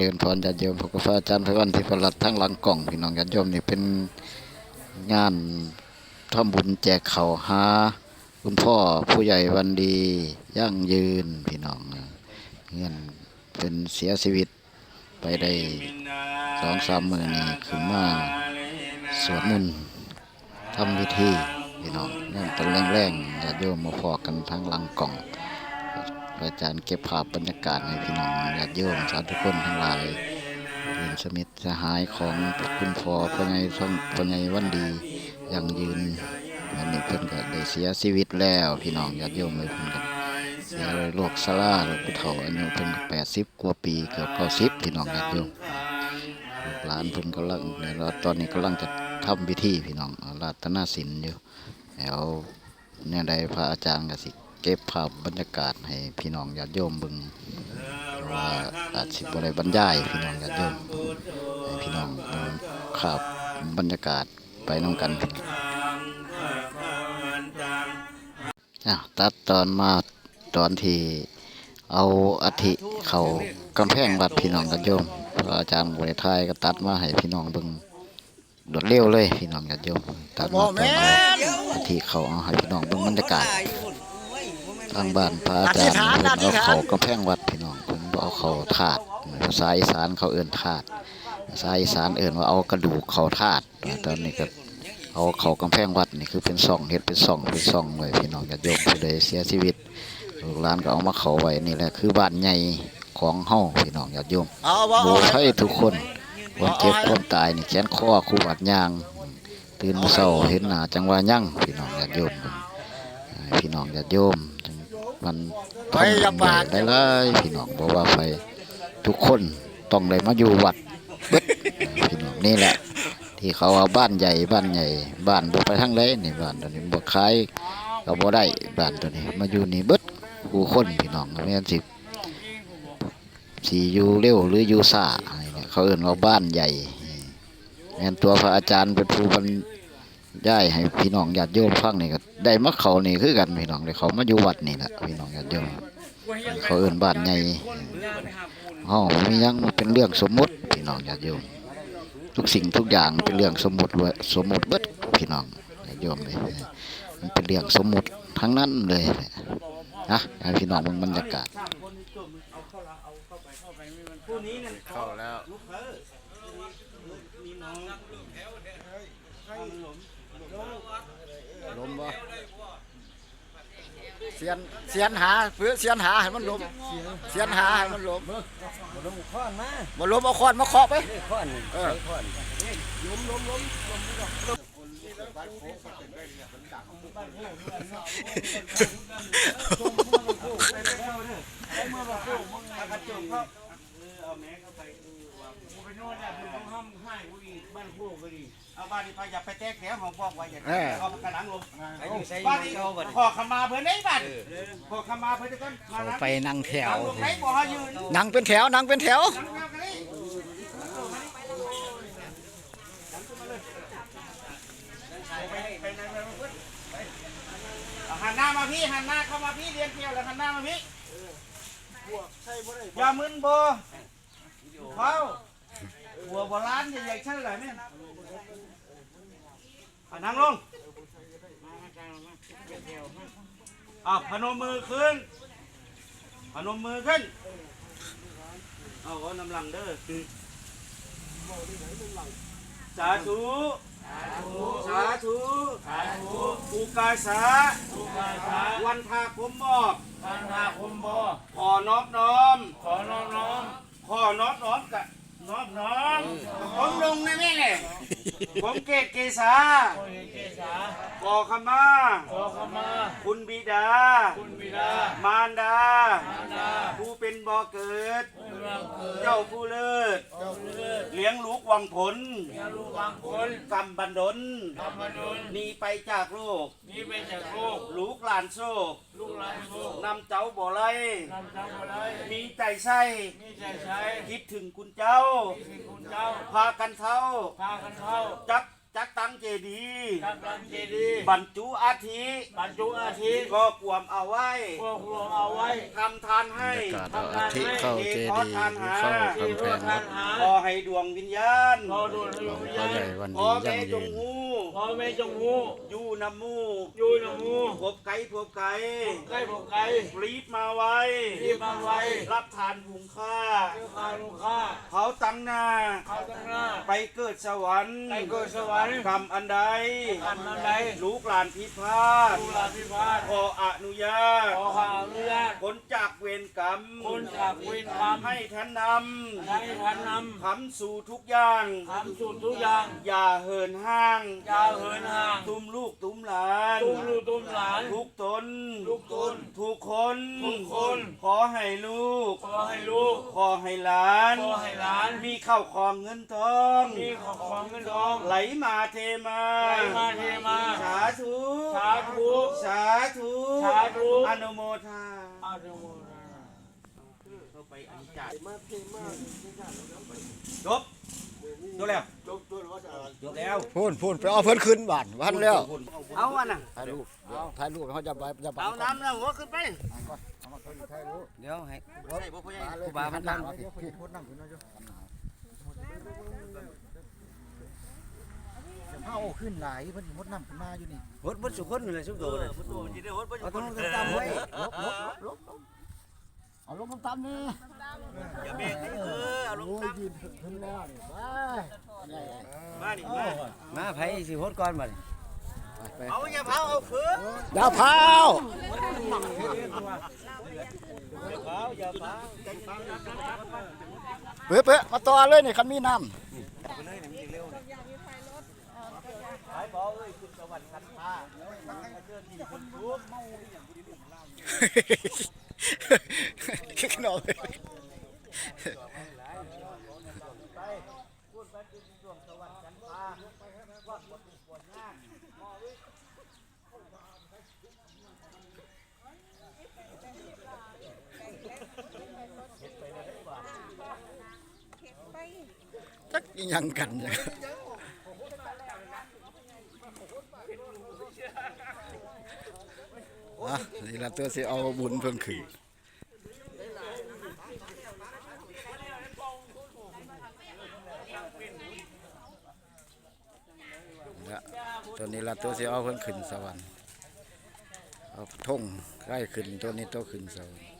เจริญพรญาติโยมพระกบพระอาจารย์พระวันที่ประหลัดทั้งหลังกล่องพี่น้องญาติโยมนี่เป็นงานทำบุญแจกเขาหาคุณพ่อผู้ใหญ่วันดียั่งยืนพี่น้องเงินเป็นเสียชีวิตไปได้สองสามมือนี่ขึ้นมาสวดมนต์ทำพิธีพี่น้องนั่นตอนแรงๆญาติโยมมาพอกันทั้งหลังกล่อง อาจารย์เก็บภาพบรรยากาศให้พี่น้องญาติโยมสาธุชนทั้งหลายเรียนสมิทสหายของคุณพ่อพระไงท่องพระไงวันดียังยืนวันนี้เพิ่นก็ได้เสียชีวิตแล้วพี่น้องญาติโยมเลยเพิ่นก็เสียโรคซาร่าโรคผู้เฒ่าอายุเพิ่นก็แปดสิบกว่าปีเกือบเก้าสิบพี่น้องญาติโยมหลานเพิ่นกำลังในรตอนนี้กำลังจะทำพิธีพี่น้องราตนาศิลป์อยู่แล้วเนี่ยใดพระอาจารย์ก็สิ เก็บภาพบรรยากาศให้พี่น้องญาติโยมบึงเพราะว่าอาจสิบ่ได้บรรยายพี่น้องญาติโยมให้พี่น้องเบิ่งภาพบรรยากาศไปน้องกันอะตัดตอนมาตอนที่เอาอาทิเขากำแพงวัดพี่น้องญาติโยมพระอาจารย์บริทยก็ตัดมาให้พี่น้องเบิ่งโดดเร็วเลยพี่น้องญาติโยมตัดมาตอนเอาอาทิเขาเอาให้พี่น้องเบิ่งบรรยากาศ ทางบ้านพระอาจารย์เพิ่นเอาเขากำแพงวัดพี่น้องเพิ่นบ่เอาเขาถาดภาษาอีสานเขาเอิ้นถาดภาษาอีสานเอิ้นว่าเอากระดูกเขาถาดตอนนี้ก็เอาเขากำแพงวัดนี่คือเป็นซ่องเฮ็ดเป็นซ่องเป็นซ่องไว้พี่น้องญาติโยมผู้ใดเสียชีวิตลูกหลานก็เอามาเขาไว้นี่แหละคือบ้านใหญ่ของเฮาพี่น้องญาติโยมเอาบ่โบให้ทุกคนคนเจ็บคนตายนี่แขนคอคู่บาดยางตื่นมาเช้าเห็นหน้าจังว่ายั่งพี่น้องญาติโยมให้พี่น้องญาติโยม มันไปอย่าปากได้เลยพี่น้องบอกว่าไปทุกคนต้องได้มาอยู่วัดพี่น้องนี่แหละ ที่เขาว่าบ้านใหญ่บ้านใหญ่ บ้านบ่ไปทางใดนี่บ้านตัวนี้บ่ขายก็บ่ได้บ้านตัวนี้ มาอยู่นี่เบิดผู้คนพี่น้องแม่นสิสิอยู่เร็วหรืออยู่ซ่าเขาเอิ้นว่าบ้านใหญ่แม่นตัวพระอาจารย์เป็นผู้บรร ยายให้พี่น้องญาติโยมฟังนี่ก็ได้มาเขานี่คือกันพี่น้องได้เขามาอยู่วัดนี่แหละพี่น้องญาติโยมเขาเอิ้นบ้านใหญ่เฮามียังเป็นเรื่องสมมุติพี่น้องญาติโยม ทุกสิ่งทุกอย่างเป็นเรื่องสมมุติเว้ยสมมุติเบิดพี่น้องญาติโยมเลยมันเป็นเรื่องสมมุติทั้งนั้นเลยนะให้พี่น้องมันบรรยากาศเข้าแล้ว ลมบ่ เสียนเสียนหาเพื่อเสียนหาให้มันล้มเสียนหาให้มันล้มลงข้อนมาบ่ล้มเอาค้อนมาเคาะไปนี่ข้อน นี่เออใส่ข้อนเอาบ้านนี้ไปอย่าไปแตกแถวของบอกไว้อย่าเออเอากระหลังลงอายุใส่บ้านนี้เก่าบัดขอขมาเพื่อนได้บ้านขอขมาเพื่อนทุกคนมาเขานั่งไปนั่งแถวเอาลงไหนบอกให้ยืนนั่งเป็นแถวนั่งเป็นแถวนั่งแถวกันนี่ไปนั่งไปนั่งเพื่อนไปเอาหันหน้ามาพี่หันหน้าเข้ามาพี่เรียนเที่ยวแล้วหันหน้ามาพี่อย่ามึนโบ เขาหัวโบราณใหญ่ๆใช่ไหมเนี่ยเอานั่งลงอะพนมมือขึ้น พนมมือขึ้น เอาเอาน้ำหลังเด้อสาธุสาธุสาธุอุกาสาอุกาสาวันทาคมมอบวันทาคมมอบขอน้อมน้อม ขอน้อมน้อม ขอน้อมน้อมกะน้อมน้อมผมลงนะแม่เลยผมเกตเกษาขอขมา ขอขมา คุณบิดา คุณบิดา มารดานาผู้เป็นบ่อเกิดเมืองเกิดเจ้าผู้เลิศเจ้าเลือดเลี้ยงลูกวังผลยาลูกบางคนกำบันดลธรรมนุนหนีไปจากโลกนี้เป็นจากโลก ลูกหลานโซกลูกหลานโลกนำเจ้าบ่อไล่นำทางมาได้มีใจใส่มีใจใช้คิดถึงคุณเจ้าที่คุณเจ้า พากันเท่า พากันเข้าจับใจจักตังเจดีย์ตั้งรังเจดีย์บรรจุอาทิบรรจุอาทิตย์ก็กวมเอาไว้พวกรวมเอาไว้ทำทานให้บรรยากาศเอาอาทิเข้าเจดีย์เข้ากำแพที่งรถวัทาดนหาขอให้ดวงวิญญาณพอดูให้หลลวงงวิญพ่อญาใหญ่ณวันพ่อดียั่แม่งจยืงนหูพ่อแม่จงหูอยู่นำหมูอยู่นำหู พบไก่พบไก่ใกล้ผมไกลรีบมาไว้ รีบมาไว้รับทานหุงข้า เจ้าข้าลูกค้าเขาตั้งหน้าเขาตั้งหน้าไปเกิดสวรรค์ไปเกิดสวรรค์กรรมอันใด อันนั้นใดลูกหลานพิพาทดูลาพิพาทขออนุญาตขอข้าอนุญาตผลจากเวรกรรมคนจากเวินความให้ท่านนให้ท่านนำคำสู่ทุกอย่างำทำสุดทุกอย่าง อย่าเหินห้าง อย่าเหินห่าง ตุ้มลูกตุ้มหลาน ตุ้มลูกตุ้มหลานทุกตนทุกตนทุกคนทุกคน ขอให้ลูก ขอให้ลูก ขอให้หลาน ขอให้หลาน มีข้าวของเงินทอง มีของของเงินทอง ไหลมาเทมาไหลมาเทมาสาธุสาธุสาธุสาธุอนุโมทาอานุโมทนาเข้าไปอันจัดจบ จบแล้วจบแล้วพูนพูนไปเอาเพิ่นขึ้นบ้านวันแล้วเอาอันน่ะถ่ายรูปถ่ายรูปเขาจะไปจะไปเอาน้ำแล้วหัวขึ้นไปเดี๋ยวให้ใส่บ่พ่อใหญ่ครูบามันนั่งเอาขึ้นหลายเพิ่นสิมดน้ำขึ้นมาอยู่นี่หดบดสุคนเลยสุดโตเลยเอาต้องลงตามไว้ลบลบลบลบ เอาลงตามนี่อย่าเบรกเออเอาลงโอ้ยน้ยืนขึ้นแล้วนี่ไปำมาดิมามาไผสิหดก่อนบัดเอาอย่าเผาเอาคืนอย่าเผาเป๊ะเป๊ะมาต่อเลยนี่คันมีน้หายบ่เอ้ยคุณสวรรค์กันพาเจอที่คนทุกยไปพูดไปจนดวงกันพาว่าบ่ทุกข์บ่ยากจัก อิหยังกันเนี่ยอะนี่ละตัวสิเอาบุญเพิ่งขึ้นเนี่ยตัวนี้ละตัวสิเอาเพิ่งขึ้นสวรรค์เอาทงใกล้ขึ้นตัวนี้ตัวขึ้นสวรรค์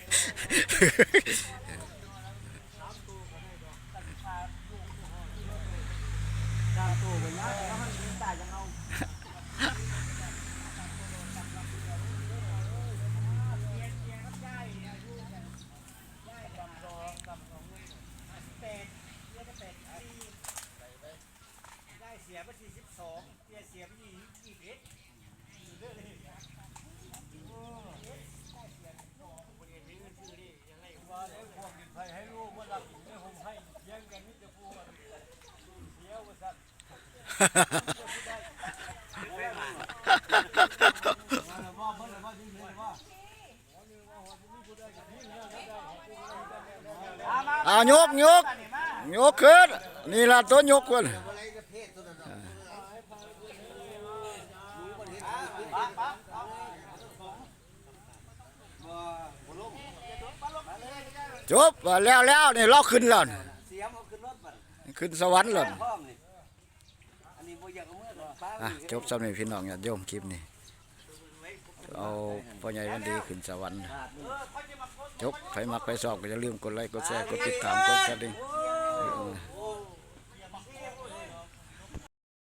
เอายกยกยกขึ้นนี่ละตัวยกขึ้นจบแล้วแล้วนี่เราขึ้นแล้วนี่ยมเอาขึ้นรถบัดขึ้นสวรรค์แล้ว อะจบสำหรับพี่น้องญาติโยมคลิปนี้เอาพ่อใหญ่วันดีขึ้นสวรรค์จบใครมักไปสอบก็อย่าลืมกดไลค์กดแชร์กดติดตามกดกระดิ่ง